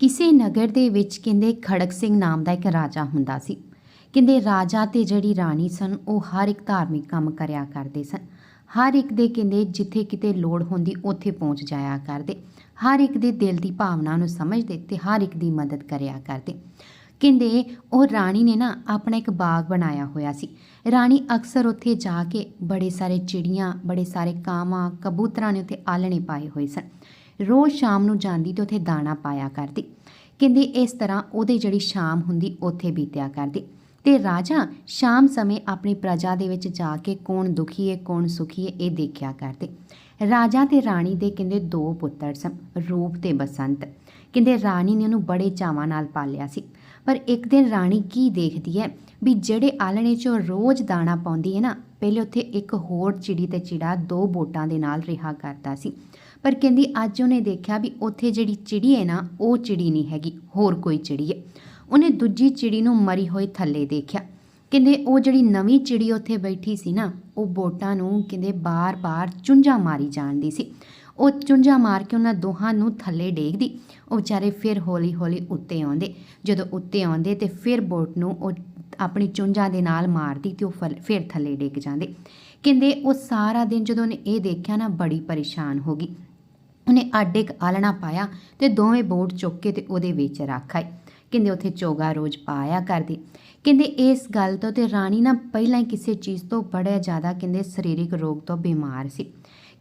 ਕਿਸੇ ਨਗਰ ਦੇ ਵਿੱਚ ਕਹਿੰਦੇ ਖੜਕ ਸਿੰਘ ਨਾਮ ਦਾ ਇੱਕ ਰਾਜਾ ਹੁੰਦਾ ਸੀ। ਕਹਿੰਦੇ ਰਾਜਾ ਤੇ ਜਿਹੜੀ ਰਾਣੀ ਸਨ, ਉਹ ਹਰ ਇੱਕ ਧਾਰਮਿਕ ਕੰਮ ਕਰਿਆ ਕਰਦੇ ਸਨ। ਹਰ ਇੱਕ ਦੇ ਕਹਿੰਦੇ ਜਿੱਥੇ ਕਿਤੇ ਲੋੜ ਹੁੰਦੀ, ਉੱਥੇ ਪਹੁੰਚ ਜਾਇਆ ਕਰਦੇ। ਹਰ ਇੱਕ ਦੇ ਦਿਲ ਦੀ ਭਾਵਨਾ ਨੂੰ ਸਮਝਦੇ ਤੇ ਹਰ ਇੱਕ ਦੀ ਮਦਦ ਕਰਿਆ ਕਰਦੇ। ਕਹਿੰਦੇ ਉਹ ਰਾਣੀ ਨੇ ਨਾ ਆਪਣਾ ਇੱਕ ਬਾਗ ਬਣਾਇਆ ਹੋਇਆ ਸੀ। ਰਾਣੀ ਅਕਸਰ ਉੱਥੇ ਜਾ ਕੇ ਬੜੇ ਸਾਰੇ ਚਿੜੀਆਂ, ਬੜੇ ਸਾਰੇ ਕਾਵਾਂ, ਕਬੂਤਰਾਂ ਨੇ ਉੱਥੇ ਆਲਣੇ ਪਾਏ ਹੋਏ ਸਨ। ਰੋਜ਼ ਸ਼ਾਮ ਨੂੰ ਜਾਂਦੀ ਤੇ ਉੱਥੇ ਦਾਣਾ ਪਾਇਆ ਕਰਦੀ। ਕਹਿੰਦੇ ਇਸ ਤਰ੍ਹਾਂ ਉਹਦੇ ਜਿਹੜੀ ਸ਼ਾਮ ਹੁੰਦੀ, ਉੱਥੇ ਬੀਤਿਆ ਕਰਦੀ। ਤੇ ਰਾਜਾ ਸ਼ਾਮ ਸਮੇਂ ਆਪਣੀ ਪ੍ਰਜਾ ਦੇ ਵਿੱਚ ਜਾ ਕੇ ਕੌਣ ਦੁਖੀ ਹੈ ਕੌਣ ਸੁਖੀ ਹੈ ਇਹ ਦੇਖਿਆ ਕਰਦੇ। ਰਾਜਾ ਤੇ ਰਾਣੀ ਦੇ ਕਹਿੰਦੇ ਦੋ ਪੁੱਤਰ ਸਨ, ਰੂਪ ਤੇ ਬਸੰਤ। ਕਹਿੰਦੇ ਰਾਣੀ ਨੇ ਉਹਨੂੰ ਬੜੇ ਚਾਵਾਂ ਨਾਲ ਪਾਲਿਆ ਸੀ। ਪਰ ਇੱਕ ਦਿਨ ਰਾਣੀ ਕੀ ਦੇਖਦੀ ਹੈ ਵੀ ਜਿਹੜੇ ਆਲਣੇ 'ਚੋਂ ਰੋਜ਼ ਦਾਣਾ ਪਾਉਂਦੀ ਹੈ ਨਾ, ਪਹਿਲੇ ਉੱਥੇ ਇੱਕ ਹੋਰ ਚਿੜੀ ਤੇ ਚਿੜਾ ਦੋ ਬੋਟਾਂ ਦੇ ਨਾਲ ਰਿਹਾ ਕਰਦਾ ਸੀ। ਪਰ ਕਹਿੰਦੀ ਅੱਜ ਉਹਨੇ ਦੇਖਿਆ ਵੀ ਉੱਥੇ ਜਿਹੜੀ ਚਿੜੀ ਹੈ ਨਾ, ਉਹ ਚਿੜੀ ਨਹੀਂ ਹੈਗੀ, ਹੋਰ ਕੋਈ ਚਿੜੀ ਹੈ। ਉਹਨੇ ਦੂਜੀ ਚਿੜੀ ਨੂੰ ਮਰੀ ਹੋਈ ਥੱਲੇ ਦੇਖਿਆ। ਕਹਿੰਦੇ ਉਹ ਜਿਹੜੀ ਨਵੀਂ ਚਿੜੀ ਉੱਥੇ ਬੈਠੀ ਸੀ ਨਾ, ਉਹ ਬੋਟਾਂ ਨੂੰ ਕਹਿੰਦੇ ਬਾਰ-ਬਾਰ ਚੁੰਝਾ ਮਾਰੀ ਜਾਂਦੀ ਸੀ। ਉਹ ਚੁੰਝਾਂ ਮਾਰ ਕੇ ਉਹਨਾਂ ਦੋਹਾਂ ਨੂੰ ਥੱਲੇ ਡੇਗਦੀ। ਉਹ ਵਿਚਾਰੇ ਫਿਰ ਹੌਲੀ-ਹੌਲੀ ਉੱਤੇ ਆਉਂਦੇ। ਜਦੋਂ ਉੱਤੇ ਆਉਂਦੇ ਤੇ ਫਿਰ ਬੋਟ ਨੂੰ ਉਹ ਆਪਣੀ ਚੁੰਝਾਂ ਦੇ ਨਾਲ ਮਾਰਦੀ ਤੇ ਉਹ ਫਲ- ਫਿਰ ਥੱਲੇ ਡਿੱਗ ਜਾਂਦੇ। ਕਹਿੰਦੇ ਉਹ ਸਾਰਾ ਦਿਨ ਜਦੋਂ ਉਹਨੇ ਇਹ ਦੇਖਿਆ ਨਾ, ਬੜੀ ਪਰੇਸ਼ਾਨ ਹੋ ਗਈ। ਉਹਨੇ ਅੱਡ ਇੱਕ ਆਲਣਾ ਪਾਇਆ ਤੇ ਦੋਵੇਂ ਬੋਟ ਚੁੱਕ ਕੇ ਤੇ ਉਹਦੇ ਵਿੱਚ ਰੱਖ ਆਈ। ਕਹਿੰਦੇ ਉੱਥੇ ਚੋਗਾ ਰੋਜ਼ ਪਾਇਆ ਕਰਦੀ। ਕਹਿੰਦੇ ਇਸ ਗੱਲ ਤੋਂ ਤੇ ਰਾਣੀ ਨਾ ਪਹਿਲਾਂ ਹੀ ਕਿਸੇ ਚੀਜ਼ ਤੋਂ ਬੜਾ ਜ਼ਿਆਦਾ ਕਹਿੰਦੇ ਸਰੀਰਕ ਰੋਗ ਤੋਂ ਬਿਮਾਰ ਸੀ।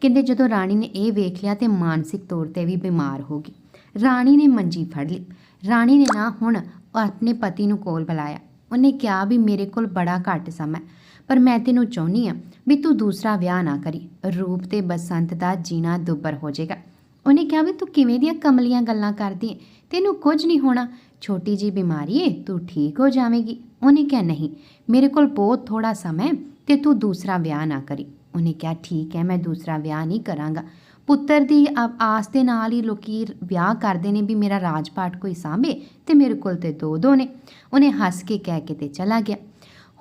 ਕਹਿੰਦੇ ਜਦੋਂ ਰਾਣੀ ਨੇ ਇਹ ਵੇਖ ਲਿਆ ਤੇ ਮਾਨਸਿਕ ਤੌਰ ਤੇ ਵੀ ਬਿਮਾਰ ਹੋ ਗਈ। ਰਾਣੀ ਨੇ ਮੰਜੀ ਫੜ ਲਈ। ਰਾਣੀ ਨੇ ਨਾ ਹੁਣ ਆਪਣੇ ਪਤੀ ਨੂੰ ਕੋਲ ਬੁਲਾਇਆ। ਉਹਨੇ ਕਿਹਾ ਵੀ ਮੇਰੇ ਕੋਲ ਬੜਾ ਘੱਟ ਸਮਾਂ ਪਰ ਮੈਂ ਤੈਨੂੰ ਚਾਹੁੰਦੀ ਆ ਵੀ ਤੂੰ ਦੂਸਰਾ ਵਿਆਹ ਨਾ ਕਰੀ। ਰੂਪ ਤੇ ਬਸੰਤ ਦਾ ਜੀਣਾ ਦੁੱਬਰ ਹੋ ਜਾਏਗਾ। ਉਹਨੇ ਕਿਹਾ ਵੀ ਤੂੰ ਕਿਵੇਂ ਦੀਆਂ ਕਮਲੀਆਂ ਗੱਲਾਂ ਕਰਦੀ ਹੈ ਤੈਨੂੰ ਕੁਝ ਨਹੀਂ ਹੋਣਾ। ਛੋਟੀ ਜੀ ਬਿਮਾਰੀ ਏ, ਤੂੰ ਠੀਕ ਹੋ ਜਾਵੇਂਗੀ। ਉਹਨੇ ਕਿਹਾ, ਨਹੀਂ, ਮੇਰੇ ਕੋਲ ਬਹੁਤ ਥੋੜਾ ਸਮਾਂ ਹੈ ਤੇ ਤੂੰ ਦੂਸਰਾ ਵਿਆਹ ਨਾ ਕਰੀ। ਉਹਨੇ ਕਿਹਾ, ਠੀਕ ਹੈ, ਮੈਂ ਦੂਸਰਾ ਵਿਆਹ ਨਹੀਂ ਕਰਾਂਗਾ। ਪੁੱਤਰ ਦੀ ਆਸ ਦੇ ਨਾਲ ਹੀ ਲੋਕੀ ਵਿਆਹ ਕਰਦੇ ਨੇ ਵੀ ਮੇਰਾ ਰਾਜਪਾਟ ਕੋਈ ਸਾਂਭੇ ਤੇ ਮੇਰੇ ਕੋਲ ਤੇ ਦੋ ਦੋ ਨੇ। ਉਹਨੇ ਹੱਸ ਕੇ ਕਹਿ ਕੇ ਤੇ ਚਲਾ ਗਿਆ।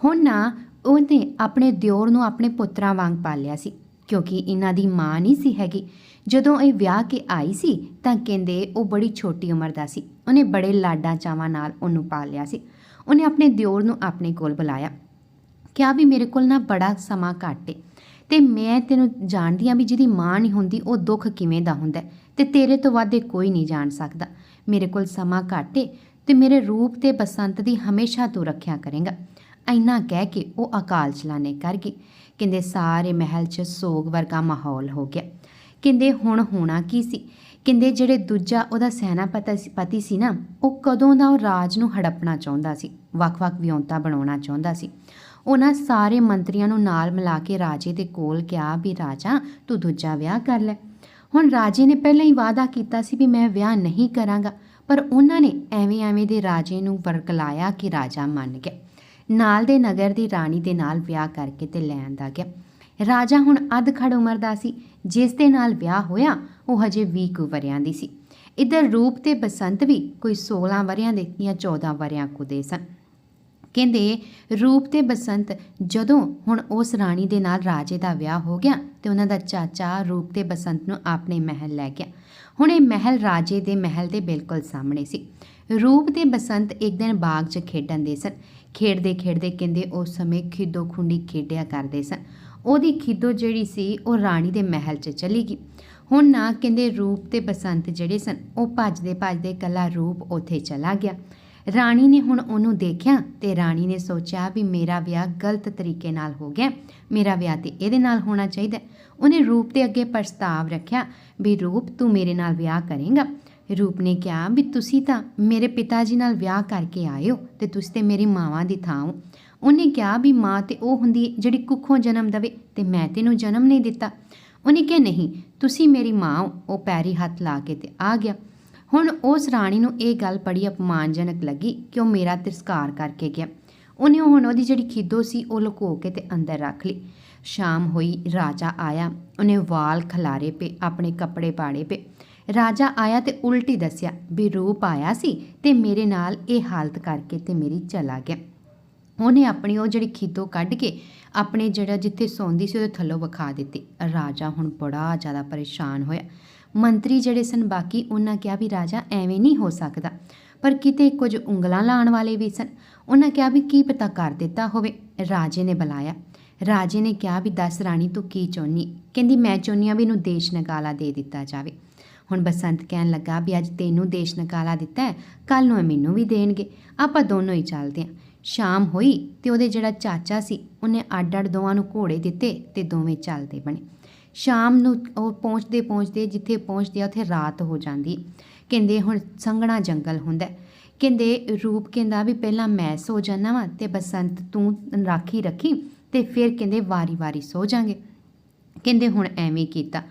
ਹੁਣ ਨਾ ਉਹਨੇ ਆਪਣੇ ਦਿਓਰ ਨੂੰ ਆਪਣੇ ਪੁੱਤਰਾਂ ਵਾਂਗ ਪਾਲਿਆ ਸੀ, ਕਿਉਂਕਿ ਇਹਨਾਂ ਦੀ ਮਾਂ ਨਹੀਂ ਸੀ ਹੈਗੀ। ਜਦੋਂ ਇਹ ਵਿਆਹ ਕੇ ਆਈ ਸੀ, ਤਾਂ ਕਹਿੰਦੇ ਉਹ ਬੜੀ ਛੋਟੀ ਉਮਰ ਦਾ ਸੀ। ਉਹਨੇ ਬੜੇ ਲਾਡਾਂ ਚਾਵਾਂ ਨਾਲ ਉਹਨੂੰ ਪਾਲਿਆ ਸੀ। ਉਹਨੇ ਆਪਣੇ ਦਿਓਰ ਨੂੰ ਆਪਣੇ ਕੋਲ ਬੁਲਾਇਆ। ਕਿਹਾ ਵੀ ਮੇਰੇ ਕੋਲ ਨਾ ਬੜਾ ਸਮਾਂ ਘੱਟ ਏ ਤੇ ਮੈਂ ਤੈਨੂੰ ਜਾਣਦੀ ਆ ਵੀ ਜਿਹਦੀ ਮਾਂ ਨਹੀਂ ਹੁੰਦੀ, ਉਹ ਦੁੱਖ ਕਿਵੇਂ ਦਾ ਹੁੰਦਾ ਹੈ? ਤੇ ਤੇਰੇ ਤੋਂ ਵੱਧ ਕੋਈ ਨਹੀਂ ਜਾਣ ਸਕਦਾ। ਮੇਰੇ ਕੋਲ ਸਮਾਂ ਘੱਟ ਏ ਤੇ ਮੇਰੇ ਰੂਪ ਤੇ ਬਸੰਤ ਦੀ ਹਮੇਸ਼ਾ ਤੂੰ ਰੱਖਿਆ ਕਰੇਗਾ। ਇੰਨਾ ਕਹਿ ਕੇ ਉਹ ਅਕਾਲ ਚਲਾਣੇ ਕਰ ਗਈ। ਕਹਿੰਦੇ ਸਾਰੇ ਮਹਿਲ 'ਚ ਸੋਗ ਵਰਗਾ ਮਾਹੌਲ ਹੋ ਗਿਆ। ਕਹਿੰਦੇ ਹੁਣ ਹੋਣਾ ਕੀ ਸੀ? ਕਹਿੰਦੇ ਜਿਹੜੇ ਦੂਜਾ ਉਹਦਾ ਸੈਨਾਪਤੀ ਸੀ- ਪਤੀ ਸੀ ਨਾ, ਉਹ ਕਦੋਂ ਦਾ ਉਹ ਰਾਜ ਨੂੰ ਹੜੱਪਣਾ ਚਾਹੁੰਦਾ ਸੀ, ਵੱਖ-ਵੱਖ ਵਿਉਂਤਾ ਬਣਾਉਣਾ ਚਾਹੁੰਦਾ ਸੀ। ਉਹਨਾਂ ਸਾਰੇ ਮੰਤਰੀਆਂ ਨੂੰ ਨਾਲ ਮਿਲਾ ਕੇ ਰਾਜੇ ਦੇ ਕੋਲ ਗਿਆ ਵੀ, ਰਾਜਾ, ਤੂੰ ਦੂਜਾ ਵਿਆਹ ਕਰ ਲੈ। ਹੁਣ ਰਾਜੇ ਨੇ ਪਹਿਲਾਂ ਹੀ ਵਾਅਦਾ ਕੀਤਾ ਸੀ ਵੀ ਮੈਂ ਵਿਆਹ ਨਹੀਂ ਕਰਾਂਗਾ, ਪਰ ਉਹਨਾਂ ਨੇ ਐਵੇਂ ਐਵੇਂ ਦੇ ਰਾਜੇ ਨੂੰ ਵਰਕਲਾਇਆ ਕਿ ਰਾਜਾ ਮੰਨ ਗਿਆ। ਨਾਲ ਦੇ ਨਗਰ ਦੀ ਰਾਣੀ ਦੇ ਨਾਲ ਵਿਆਹ ਕਰਕੇ ਤੇ ਲੈ ਆਂਦਾ ਗਿਆ। ਰਾਜਾ ਹੁਣ ਅੱਧ ਖੜ ਉਮਰ ਦਾ ਸੀ, ਜਿਸ ਦੇ ਨਾਲ ਵਿਆਹ ਹੋਇਆ, ਉਹ ਹਜੇ 20 ਕੁ ਵਰਿਆਂ ਦੀ ਸੀ। ਇਧਰ ਰੂਪ ਤੇ ਬਸੰਤ ਵੀ ਕੋਈ 16 ਵਰਿਆਂ ਦੇ ਜਾਂ 14 ਵਰਿਆਂ ਕੁ ਦੇ ਸਨ। ਕਹਿੰਦੇ, ਰੂਪ ਤੇ ਬਸੰਤ ਜਦੋਂ ਹੁਣ ਉਸ ਰਾਣੀ ਦੇ ਨਾਲ ਰਾਜੇ ਦਾ ਵਿਆਹ ਹੋ ਗਿਆ, ਤੇ ਉਹਨਾਂ ਦਾ ਚਾਚਾ ਰੂਪ ਤੇ ਬਸੰਤ ਨੂੰ ਆਪਣੇ ਮਹਿਲ ਲੈ ਗਿਆ। ਹੁਣ ਇਹ ਮਹਿਲ ਰਾਜੇ ਦੇ ਮਹਿਲ ਦੇ ਬਿਲਕੁਲ ਸਾਹਮਣੇ ਸੀ। ਰੂਪ ਤੇ ਬਸੰਤ ਇੱਕ ਦਿਨ ਬਾਗ 'ਚ ਖੇਡਣ ਦੇ ਸਨ। ਖੇਡਦੇ ਖੇਡਦੇ ਕਹਿੰਦੇ, ਉਸ ਸਮੇਂ ਖਿੱਦੋ ਖੁੰਡੀ ਖੇਡਿਆ ਕਰਦੇ ਸਨ। ਉਹਦੀ ਖਿੱਦੋ ਜਿਹੜੀ ਸੀ, ਉਹ ਰਾਣੀ ਦੇ ਮਹਿਲ 'ਚ ਚਲੀ ਗਈ। ਹੁਣ ਨਾ ਕਹਿੰਦੇ ਰੂਪ ਤੇ ਬਸੰਤ ਜਿਹੜੇ ਸਨ, ਉਹ ਭੱਜਦੇ ਭੱਜਦੇ ਕਲਾ ਰੂਪ ਉੱਥੇ ਚਲਾ ਗਿਆ। ਰਾਣੀ ਨੇ ਹੁਣ ਉਹਨੂੰ ਦੇਖਿਆ ਤੇ ਰਾਣੀ ਨੇ ਸੋਚਿਆ ਵੀ ਮੇਰਾ ਵਿਆਹ ਗਲਤ ਤਰੀਕੇ ਨਾਲ ਹੋ ਗਿਆ। ਮੇਰਾ ਵਿਆਹ ਤੇ ਇਹਦੇ ਨਾਲ ਹੋਣਾ ਚਾਹੀਦਾ। ਉਹਨੇ ਰੂਪ ਦੇ ਅੱਗੇ ਪ੍ਰਸਤਾਵ ਰੱਖਿਆ ਵੀ ਰੂਪ ਤੂੰ ਮੇਰੇ ਨਾਲ ਵਿਆਹ ਕਰੇਂਗਾ। ਰੂਪ ਨੇ ਕਿਹਾ ਵੀ ਤੁਸੀਂ ਤਾਂ ਮੇਰੇ ਪਿਤਾ ਜੀ ਨਾਲ ਵਿਆਹ ਕਰਕੇ ਆਏ ਹੋ ਤੇ ਤੁਸੀਂ ਤੇ ਮੇਰੀ ਮਾਵਾਂ ਦੀ ਥਾਂ ਹੋ। ਉਹਨੇ ਕਿਹਾ ਵੀ ਮਾਂ ਤੇ ਉਹ ਹੁੰਦੀ ਹੈ ਜਿਹੜੀ ਕੁੱਖੋਂ ਜਨਮ ਦਵੇ ਤੇ ਮੈਂ ਤੈਨੂੰ ਜਨਮ ਨਹੀਂ ਦਿੱਤਾ। ਉਹਨੇ ਕਿਹਾ, ਨਹੀਂ, ਤੁਸੀਂ ਮੇਰੀ ਮਾਂ ਹੋ। ਉਹ ਪੈਰੀ ਹੱਥ ਲਾ ਕੇ ਤੇ ਆ ਗਿਆ। ਹੁਣ ਉਸ ਰਾਣੀ ਨੂੰ ਇਹ ਗੱਲ ਬੜੀ ਅਪਮਾਨਜਨਕ ਲੱਗੀ ਕਿ ਉਹ ਮੇਰਾ ਤਿਰਸਕਾਰ ਕਰਕੇ ਗਿਆ। ਉਹਨੇ ਹੁਣ ਉਹਦੀ ਜਿਹੜੀ ਖਿੱਦੋ ਸੀ ਉਹ ਲੁਕੋ ਕੇ ਤੇ ਅੰਦਰ ਰੱਖ ਲਈ। ਸ਼ਾਮ ਹੋਈ, ਰਾਜਾ ਆਇਆ। ਉਹਨੇ ਵਾਲ ਖਲਾਰੇ ਪਏ ਆਪਣੇ ਕੱਪੜੇ ਪਾੜੇ ਪਏ ਰਾਜਾ ਆਇਆ ਤੇ ਉਲਟੀ ਦੱਸਿਆ, ਵੀ ਰੂਪ ਆਇਆ ਸੀ ਤੇ ਮੇਰੇ ਨਾਲ ਇਹ ਹਾਲਤ ਕਰਕੇ ਤੇ ਮੇਰੀ ਚਲਾ ਗਿਆ। ਉਹਨੇ ਆਪਣੀ ਉਹ ਜਿਹੜੀ ਖੀਦੋ ਕੱਢ ਕੇ ਆਪਣੇ ਜਿਹੜਾ ਜਿੱਥੇ ਸੌਂਦੀ ਸੀ ਉਹਦੇ ਥੱਲੋਂ ਵਿਖਾ ਦਿੱਤੀ। ਰਾਜਾ ਹੁਣ ਬੜਾ ਜ਼ਿਆਦਾ ਪਰੇਸ਼ਾਨ ਹੋਇਆ। ਮੰਤਰੀ ਜਿਹੜੇ ਸਨ, ਬਾਕੀ ਉਹਨਾਂ ਕਿਹਾ ਵੀ ਰਾਜਾ, ਐਵੇਂ ਨਹੀਂ ਹੋ ਸਕਦਾ। ਪਰ ਕਿਤੇ ਕੁਝ ਉਂਗਲਾਂ ਲਾਉਣ ਵਾਲੇ ਵੀ ਸਨ। ਉਹਨਾਂ ਕਿਹਾ ਵੀ ਕੀ ਪਤਾ ਕਰ ਦਿੱਤਾ ਹੋਵੇ। ਰਾਜੇ ਨੇ ਬੁਲਾਇਆ। ਰਾਜੇ ਨੇ ਕਿਹਾ ਵੀ ਦੱਸ, ਰਾਣੀ ਤੂੰ ਕੀ ਚਾਹੁੰਦੀ ਕਹਿੰਦੀ, ਮੈਂ ਚਾਹੁੰਦੀ ਹਾਂ ਵੀ ਇਹਨੂੰ ਦੇਸ਼ ਨਗਾਲਾ ਦੇ ਦਿੱਤਾ ਜਾਵੇ। ਹੁਣ ਬਸੰਤ ਕਹਿਣ ਲੱਗਾ ਵੀ ਅੱਜ ਤੈਨੂੰ ਦੇਸ਼ ਨਗਾਲਾ ਦਿੱਤਾ ਹੈ ਕੱਲ ਨੂੰ ਮੈਨੂੰ ਵੀ ਦੇਣਗੇ। ਆਪਾਂ ਦੋਨੋਂ ਹੀ ਚੱਲਦੇ ਹਾਂ। ਸ਼ਾਮ ਹੋਈ ਤੇ ਉਹਦੇ ਜਿਹੜਾ ਚਾਚਾ ਸੀ, ਉਹਨੇ ਅੱਡ ਅੱਡ ਦੋਵਾਂ ਨੂੰ ਘੋੜੇ ਦਿੱਤੇ ਤੇ ਦੋਵੇਂ ਚੱਲਦੇ ਬਣੇ। ਸ਼ਾਮ ਨੂੰ ਉਹ ਪਹੁੰਚਦੇ ਪਹੁੰਚਦੇ ਜਿੱਥੇ ਪਹੁੰਚਦੇ ਆ, ਉੱਥੇ ਰਾਤ ਹੋ ਜਾਂਦੀ। ਕਹਿੰਦੇ ਹੁਣ ਸੰਘਣਾ ਜੰਗਲ ਹੁੰਦਾ ਕਹਿੰਦੇ ਰੂਪ ਕਹਿੰਦਾ ਵੀ ਪਹਿਲਾਂ ਮੈਂ ਸੋ ਜਾਣਾ ਵਾ ਤੇ ਬਸੰਤ ਤੂੰ ਰਾਖੀ ਰੱਖੀ ਤੇ ਫਿਰ ਕਹਿੰਦੇ ਵਾਰੀ-ਵਾਰੀ ਸੋ ਜਾਾਂਗੇ। ਕਹਿੰਦੇ ਹੁਣ ਐਵੇਂ ਕੀਤਾ।